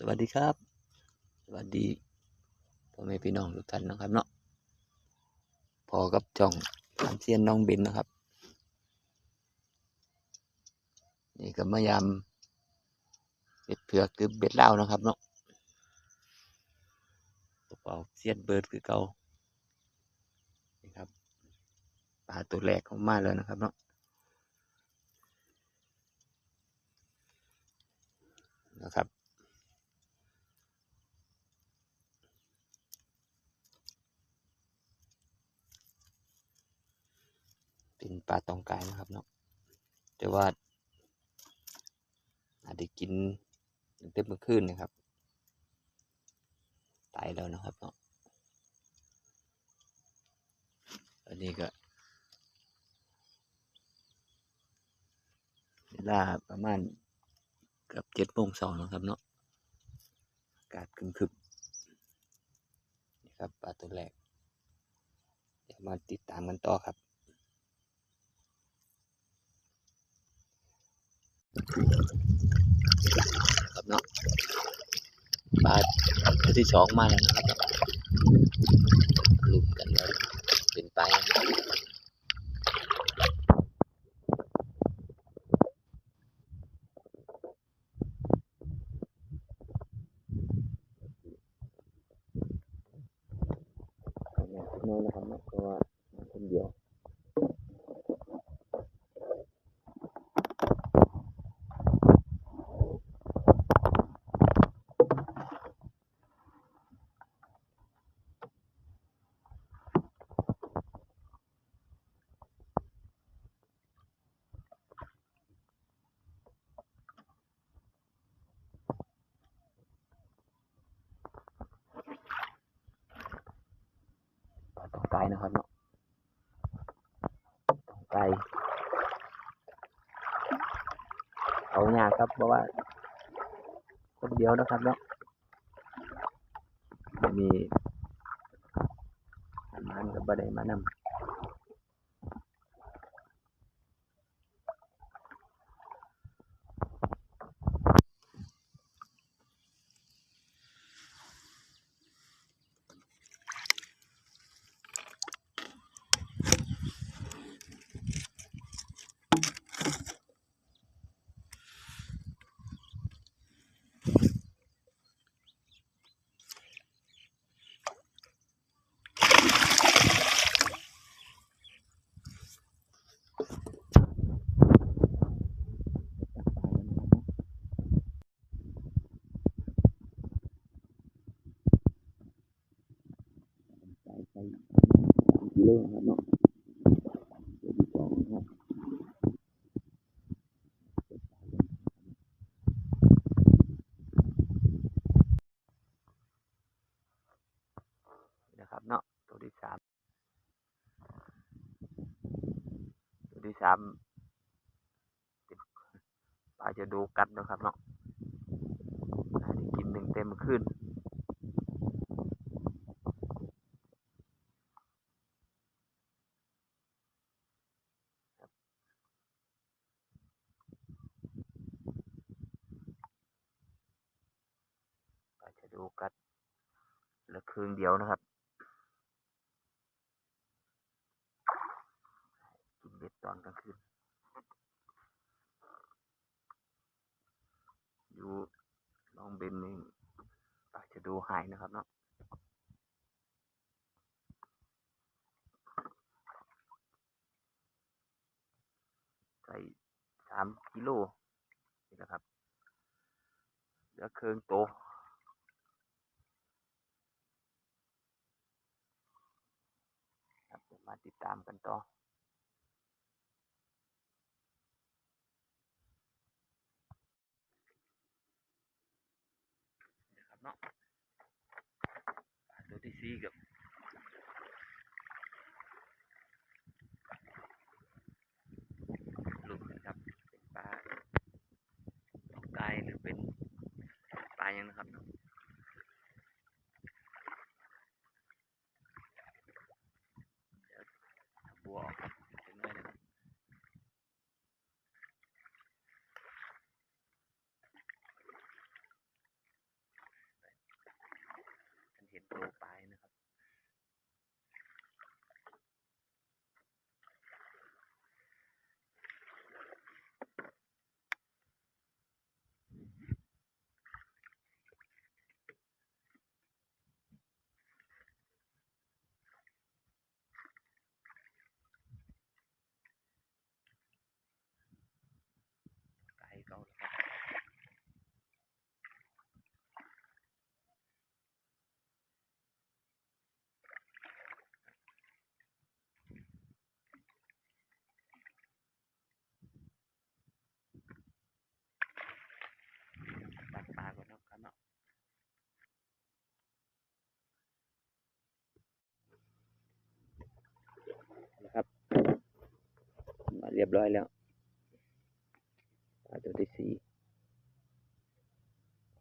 สวัสดีครับ สวัสดีพ่อแม่พี่น้องทุกท่านนะครับเนาะพอกับจ่องทำเซียนน้องเบนนะครับ นี่ก็มายามเบ็ดเผือกหรือเบ็ดเหล้านะครับเนาะกระเป๋าเซียนเบิร์ดคือเก่านี่ครับปลาตัวแรกเของมาแล้วนะครับเนาะนะครับ เป็นปลาตองกายนะครับเนาะแต่ว่า อาจจะกินตั้งแต่เมื่อคืนนะครับ ตายแล้วนะครับเนาะอันนี้ก็เวลาประมาณเกือบเจ็ดโมงสองนะครับเนาะอากาศครึมนี่ครับปลาตัวแรกเดี๋ยวมาติดตามกันต่อครับ ครับเนาะปลาตัวที่สองมาแล้วนะครับลุ้นกันว่าเป็นไปนี่นนะครับเนาะเพราะว่ามาคนเดียว ป ลาตองไปนะครับเนาะไกเอายาครับเพราะว่าคนเดียวนะครับเนาะมีมีอาหารกับบะไดมานำ กิโลครับเนาะตัวที่สองนะครับนะครับเนาะตัวที่สามตัวที่สามปลาจะดูกัดนะครับเนาะกินหนึ่งเต็มขึ้น ดูกัดเหลือครึ่งเดียวนะครับ กินเบ็ดตอนกลางคืน อยู่ลองเบนนี่ปากจะดูหายนะครับเนาะใส่สามกิโลนี่นะครับเหลือเครื่องโต ครับเดี๋ยวมา ติดตามกันต่อนะครับเนาะปลาตัวที่สี่กับลูกนะครับเป็นปลาตองกายหรือเป็นปลายังนะครับเนาะเดี๋ยวเอาบัวออกครับเป็นไงนะครับ น บร้อยแล้วปลาตัวที่สี่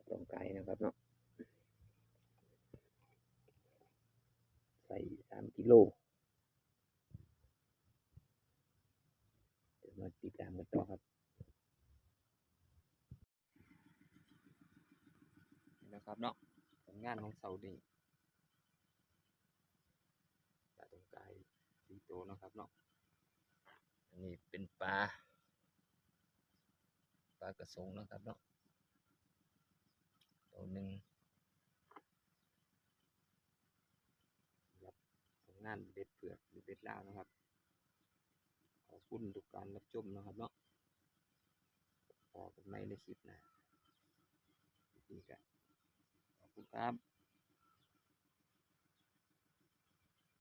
ตรงไกลนะครับเนาะใส่สามกิโลเดี๋ยวมาติดตามกันต่อครับนะครับเนาะผลงานของเสานี่ปลาตรงไกลสี่ตัวเนะครับเนาะ นนี้เป็นปลา ปลากระสงนะครับเนาะตัวหนึ่งรับผลงานเบ็ดเผือกหรือเบ็ดลาวนะครับ ขอบคุณทุกการรับชมนะครับเนาะพอกันไหมในคลิปนะนี่กันขอบคุณครับ